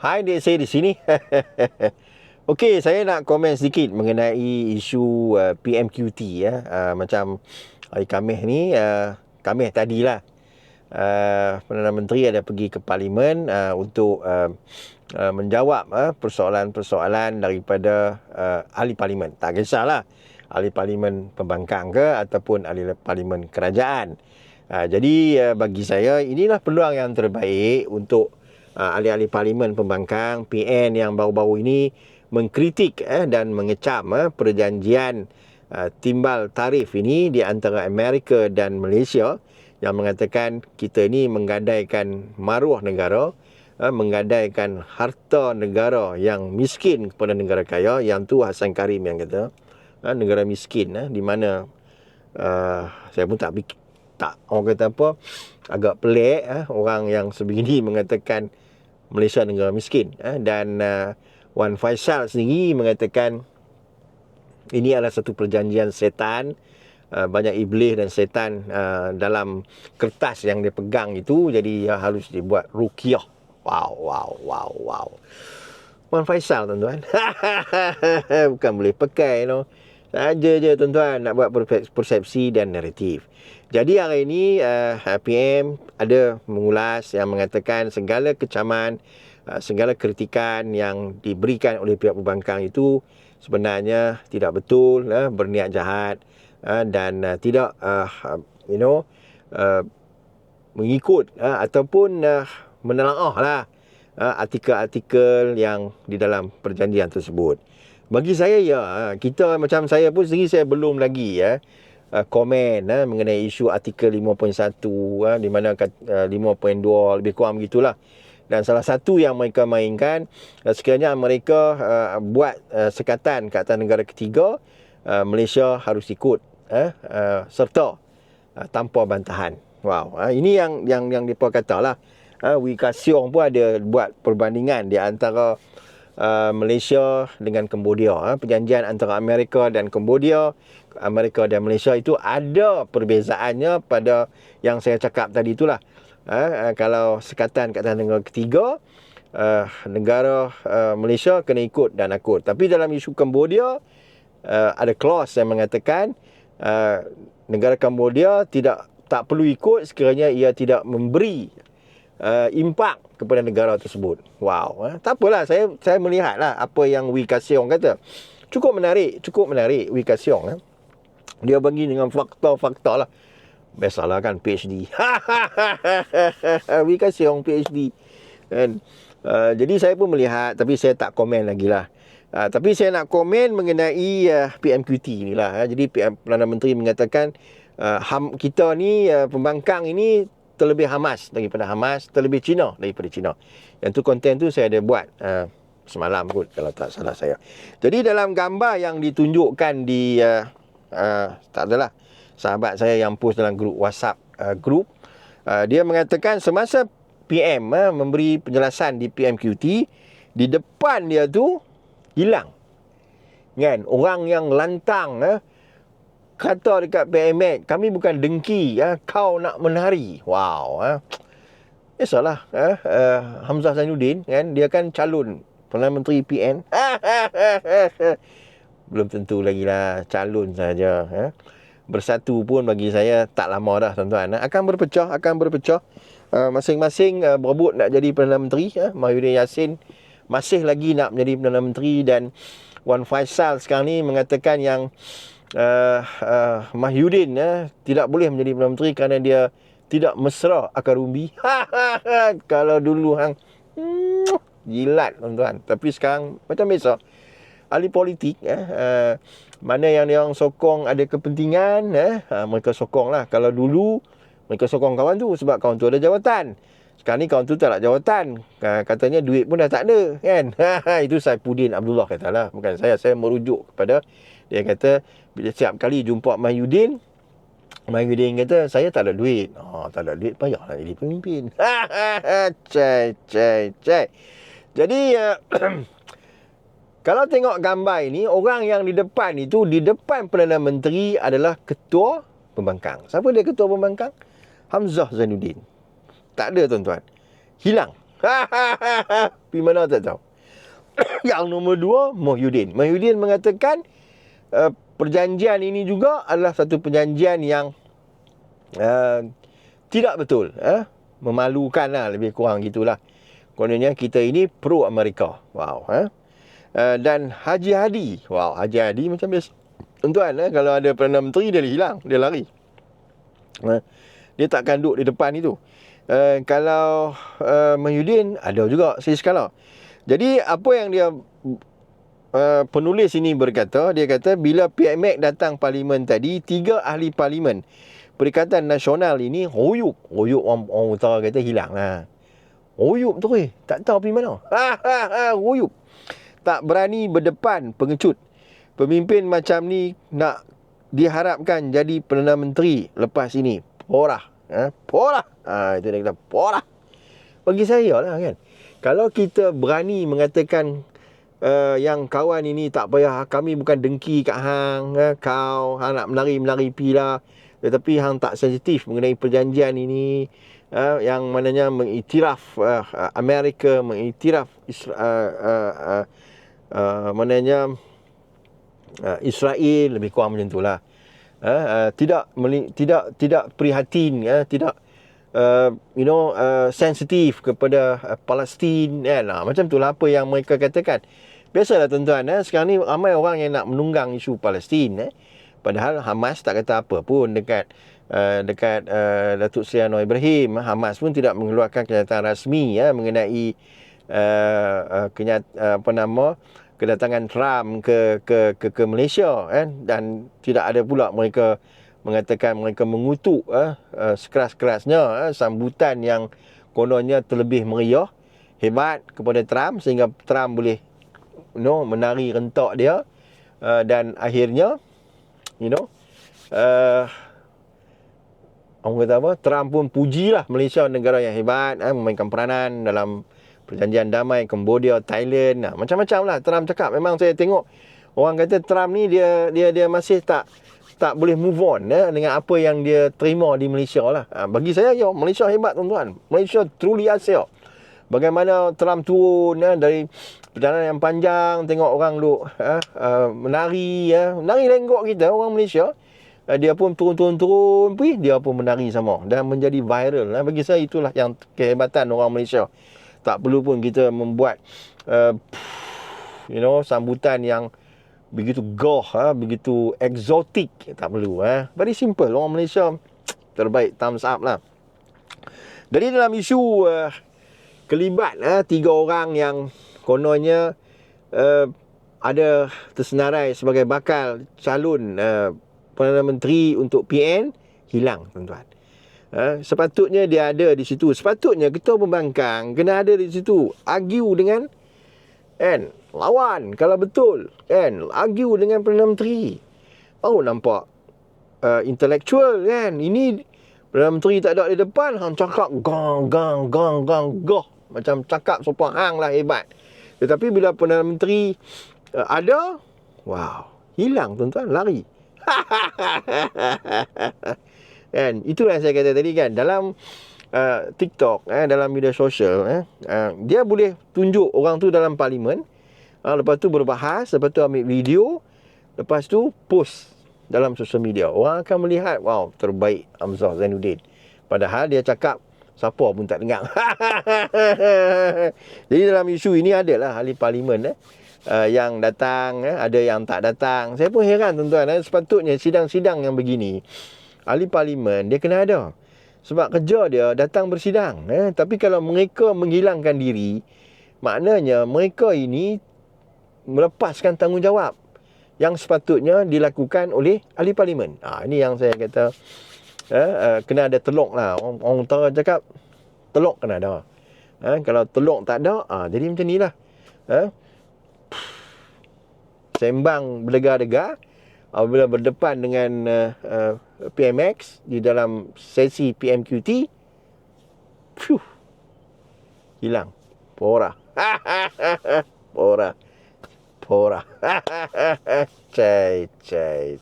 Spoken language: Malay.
Hai, dek saya di sini. Okey, saya nak komen sedikit mengenai isu uh, PMQT ya. Uh, macam hari Khamis ni, uh, Khamis tadilah. Uh, Perdana Menteri ada pergi ke parlimen uh, untuk uh, uh, menjawab uh, persoalan-persoalan daripada uh, ahli parlimen. Tak kisahlah ahli parlimen pembangkang ke ataupun ahli parlimen kerajaan. Uh, jadi uh, bagi saya inilah peluang yang terbaik untuk uh, ahli-ahli parlimen pembangkang PN yang baru-baru ini mengkritik eh, dan mengecam eh, perjanjian uh, timbal tarif ini di antara Amerika dan Malaysia yang mengatakan kita ini menggadaikan maruah negara uh, menggadaikan harta negara yang miskin kepada negara kaya yang tu Hasan Karim yang kata uh, negara miskin uh, di mana uh, saya pun tak tak orang kata apa agak pelik uh, orang yang sebegini mengatakan Malaysia negara miskin uh, dan uh, Wan Faisal sendiri mengatakan ini adalah satu perjanjian setan uh, banyak iblis dan setan uh, dalam kertas yang dia pegang itu. Jadi harus dibuat ruqyah wow wow wow wow. Wan Faisal tuan-tuan. Bukan boleh pakai you know. Saja je tuan-tuan nak buat persepsi dan naratif jadi hari ini uh, PM ada mengulas yang mengatakan segala kecaman Ah, segala kritikan yang diberikan oleh pihak pembangkang itu sebenarnya tidak betul uh, berniat jahat uh, dan uh, tidak uh, you know uh, mengikut uh, ataupun uh, menelaah lah uh, artikel-artikel yang di dalam perjanjian tersebut. Bagi saya ya kita macam saya pun sendiri saya belum lagi ya uh, komen uh, mengenai isu artikel 5.1 uh, di mana uh, 5.2 lebih kurang begitulah. Dan salah satu yang mereka mainkan sekiranya mereka buat sekatan ke atas negara ketiga Malaysia harus ikut uh, serta tanpa bantahan. Wow ini yang yang yang depa katalah. Wika Siong pun ada buat perbandingan di antara uh, Malaysia dengan Cambodia uh, perjanjian antara Amerika dan Cambodia Amerika dan Malaysia itu ada perbezaannya pada yang saya cakap tadi itulah. Uh, kalau sekatan kat negara ketiga uh, negara uh, Malaysia kena ikut dan akut tapi dalam isu Cambodia uh, ada clause yang mengatakan uh, negara Cambodia tidak tak perlu ikut sekiranya ia tidak memberi uh, impak kepada negara tersebut wow uh, tak apalah saya saya melihatlah apa yang Wee Kasiong kata cukup menarik cukup menarik Wee Kasiong uh. dia bagi dengan fakta-fakta lah Biasalah kan PhD. Wika Siong PhD. Kan? Uh, jadi saya pun melihat tapi saya tak komen lagi lah. Uh, tapi saya nak komen mengenai uh, PMQT ni lah. Uh, jadi PM, Perdana Menteri mengatakan uh, ham, kita ni uh, pembangkang ini terlebih Hamas daripada Hamas, terlebih Cina daripada Cina. Yang tu konten tu saya ada buat uh, semalam kot kalau tak salah saya. Jadi dalam gambar yang ditunjukkan di uh, uh, tak adalah sahabat saya yang post dalam grup WhatsApp uh, grup uh, dia mengatakan semasa PM uh, memberi penjelasan di PMQT di depan dia tu hilang kan orang yang lantang uh, kata dekat PMX kami bukan dengki uh, kau nak menari. Wow uh. Biasalah uh, uh, Hamzah Zainuddin kan dia kan calon Perdana Menteri PN belum tentu lagi lah calon saja uh bersatu pun bagi saya tak lama dah tuan-tuan. Akan berpecah akan berpecah. Uh, masing-masing uh, berebut nak jadi Perdana Menteri uh, Mahyudin Yassin masih lagi nak menjadi Perdana Menteri dan Wan Faisal sekarang ni mengatakan yang uh, uh, Mahyudin uh, tidak boleh menjadi Perdana Menteri kerana dia tidak mesra akar umbi. Kalau dulu hang hmm, jilat tuan-tuan. Tapi sekarang macam biasa ahli politik eh, uh, mana yang dia orang sokong ada kepentingan eh, uh, mereka sokong lah. Kalau dulu mereka sokong kawan tu sebab kawan tu ada jawatan. Sekarang ni kawan tu tak ada jawatan. Uh, katanya duit pun dah tak ada kan? Itu Saifuddin Abdullah kata lah bukan saya saya merujuk kepada dia kata bila setiap kali jumpa Mahyudin Mahyudin kata saya tak ada duit oh, tak ada duit payahlah jadi pemimpin cai cai cai jadi uh, Kalau tengok gambar ini, orang yang di depan itu, di depan Perdana Menteri adalah Ketua Pembangkang. Siapa dia Ketua Pembangkang? Hamzah Zainuddin. Tak ada tuan-tuan. Hilang. Pergi mana tak tahu. yang nombor dua, Muhyiddin. Muhyiddin mengatakan uh, perjanjian ini juga adalah satu perjanjian yang uh, tidak betul. Uh, memalukan lah lebih kurang gitulah. Kononnya kita ini pro Amerika. Wow. Uh. Uh, dan Haji Hadi. Wow, Haji Hadi macam biasa. Tuan, uh, kalau ada Perdana Menteri, dia hilang. Dia lari. Uh, dia takkan duduk di depan itu. Uh, kalau uh, Mahyudin, ada juga saya skala. Jadi apa yang dia uh, penulis ini berkata, dia kata bila PMX datang parlimen tadi, tiga ahli parlimen Perikatan Nasional ini royuk. Royuk orang, orang utara kata hilang lah. Royuk tu eh. Tak tahu pergi mana. Ha, ha, ha, royuk. Tak berani berdepan pengecut. Pemimpin macam ni nak diharapkan jadi Perdana Menteri lepas ini. Porah. Ha? Porah. Ha, itu dia kata porah. Bagi saya lah kan kalau kita berani mengatakan uh, yang kawan ini tak payah kami bukan dengki kat hang uh, kau hang nak menari-menari pi lah. Tetapi hang tak sensitif mengenai perjanjian ini uh, yang mananya mengiktiraf uh, Amerika mengiktiraf Isra- uh, uh, uh, uh, mananya uh, Israel lebih kurang macam itulah uh, uh, tidak meli- tidak tidak prihatin uh, tidak uh, you know uh, sensitif kepada uh, Palestin kan nah, macam itulah apa yang mereka katakan biasalah tuan-tuan eh? sekarang ni ramai orang yang nak menunggang isu Palestin eh? padahal Hamas tak kata apa pun dekat uh, dekat uh, Datuk Seri Anwar Ibrahim Hamas pun tidak mengeluarkan kenyataan rasmi ya mengenai uh, uh, kenyat, uh, apa nama kedatangan Trump ke ke ke, ke Malaysia eh? dan tidak ada pula mereka mengatakan mereka mengutuk eh, uh, sekeras-kerasnya eh, sambutan yang kononnya terlebih meriah hebat kepada Trump sehingga Trump boleh you know menari rentak dia uh, dan akhirnya you know uh, orang kata apa Trump pun pujilah Malaysia negara yang hebat eh, memainkan peranan dalam perjanjian damai Cambodia Thailand nah, macam-macam lah Trump cakap. Memang saya tengok orang kata Trump ni dia dia dia masih tak tak boleh move on ya, dengan apa yang dia terima di Malaysia lah. Ha, bagi saya, ya, Malaysia hebat tuan-tuan. Malaysia truly Asia. Bagaimana Trump turun ya, dari perjalanan yang panjang, tengok orang duk ya, uh, menari. Ya. Menari lenggok kita, orang Malaysia. Uh, dia pun turun-turun-turun, dia pun menari sama. Dan menjadi viral. Ya. Bagi saya, itulah yang kehebatan orang Malaysia. Tak perlu pun kita membuat uh, you know sambutan yang begitu goh ha, begitu exotic tak perlu ha. very simple orang Malaysia terbaik thumbs up lah. Dari dalam isu uh, kelibat ha, tiga orang yang kononnya uh, ada tersenarai sebagai bakal calon uh, Perdana Menteri untuk PN hilang tuan-tuan. Ha, sepatutnya dia ada di situ. Sepatutnya ketua pembangkang kena ada di situ. Argue dengan kan lawan kalau betul. Kan argue dengan Perdana Menteri. Oh nampak uh, intellectual kan. Ini Perdana Menteri tak ada di depan hang cakap gang gang gang gang goh. Macam cakap sopan hang lah hebat. Tetapi bila Perdana Menteri uh, ada wow. Hilang tuan-tuan lari. Kan itulah yang saya kata tadi kan. Dalam uh, TikTok eh dalam media sosial eh uh, dia boleh tunjuk orang tu dalam parlimen uh, lepas tu berbahas lepas tu ambil video lepas tu post dalam sosial media orang akan melihat wow terbaik Hamzah Zainuddin padahal dia cakap siapa pun tak dengar jadi dalam isu ini adalah ahli parlimen eh uh, yang datang eh, ada yang tak datang saya pun heran tuan-tuan eh, sepatutnya sidang-sidang yang begini ahli parlimen dia kena ada sebab kerja dia datang bersidang. Eh? Tapi kalau mereka menghilangkan diri, maknanya mereka ini melepaskan tanggungjawab yang sepatutnya dilakukan oleh ahli parlimen. Ha, ini yang saya kata eh, uh, kena ada telok lah. Orang, orang utara cakap telok kena ada. Eh, kalau telok tak ada, ha, jadi macam ni lah. Eh? Sembang berdegar-degar apabila berdepan dengan uh, uh, PMX di dalam sesi PMQT Phew. hilang pora pora pora cai cai